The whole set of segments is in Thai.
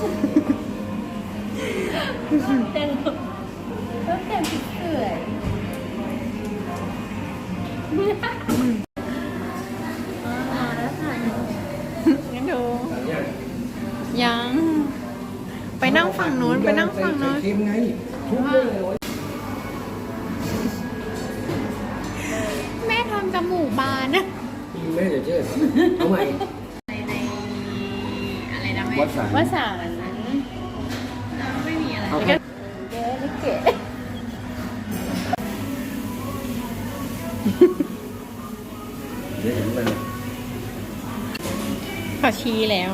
ต้นก็เต้นเสื่อยอ่าแล้วค่ะงั้นดู ยัง ไปนั่งฝั่งนู้น ไปนั่งฝั่งนู้นเค็มไงทุบเลยแม่ทำจมูกบานนะแม่จะเชื่อเอาใหม่ วัดสันว่าสารไม่มีอะไร เอาแค่เย้ลิเกะเดี๋ยวเห็นมันขอชี้แล้ว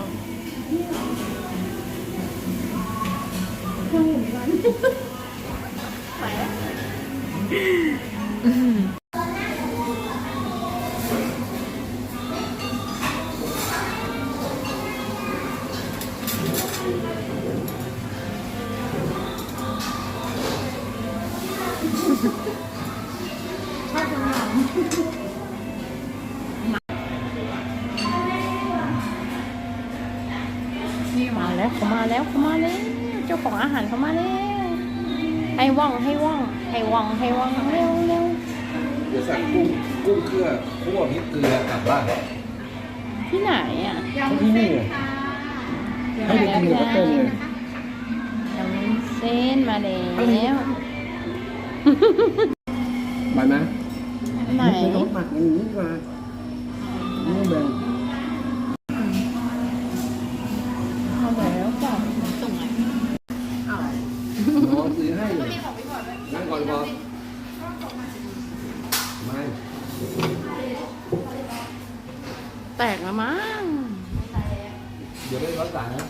เขามาแล้วเขามาแล้วเจ้าของอาหารเขามาแล้วให้ว่องให้ว่องให้ว่องให้ว่องเร็วเร็วเดี๋ยวสั่งกุ้งกุ้งเครือคั่วพริกเกลือกลับบ้านที่ไหนอะที่นี่ไงให้ไปกินกับข้าวต้มไงยำเส้นมาแล้วไปไหมไหนไม่ต้องหมักอย่างนี้มา อซื้อให้เลยนั่งก่อนพอไม่แตกแล้วมั้ง เดี๋ยวไปรักษานะ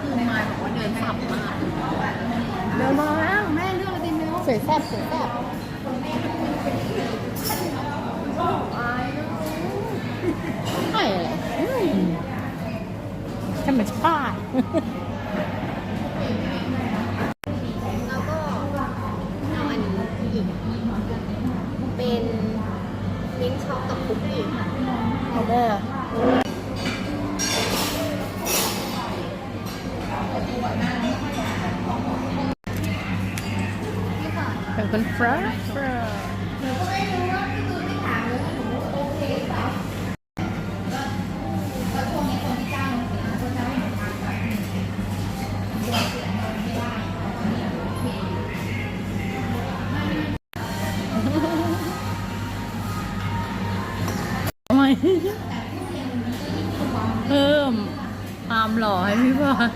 คือมายบอกว่าเดินสับมากเร็วมาแล้วแม่เลือกดิเมลสวยแซ่บสวยแซ่บไอ้อะไรอืมธ รรมชาติแล้วก็เอาอันนี้อีกเป็นมิ้นท์ช็อกกับคุกกี้เอาเด้อเป็นคนฟราฟรา ทำไมเพิ่มความหล่อให้พี่บอล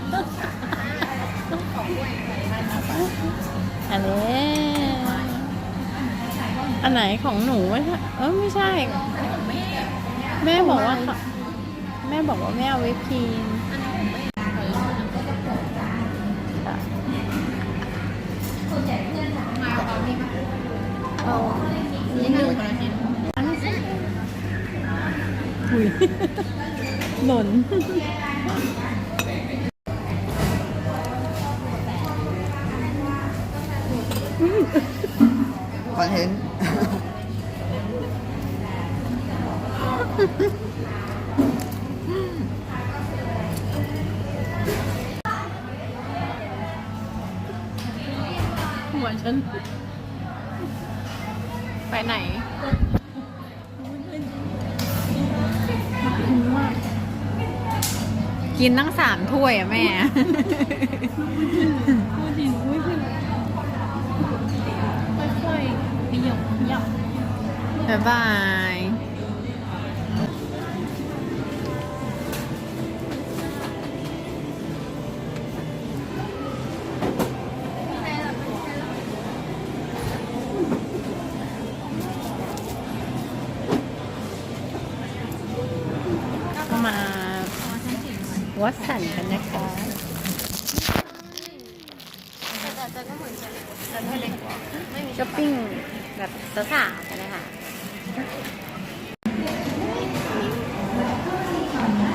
อันนี้อันไหนของหนูไม่ใช่เออไม่ใช่ แม่บอกว่าเขาแม่บอกว่าแม่เอาไว้พีนเอานี่หนึ่งคนละชิ้นอันนี้สิ อุ้ยหล่นคอนเทนต์หัวฉัน ไปไหน กินตั้งสามถ้วยอะแม่ค่อยๆขยับขยับบ๊ายบาย วัดสันกันนะคะแต่แต่แต่ก็เหมือนจะแต่ถ้าเล็กกว่าไม่มีช้อปปิ้งแบบสาวๆกันนะคะ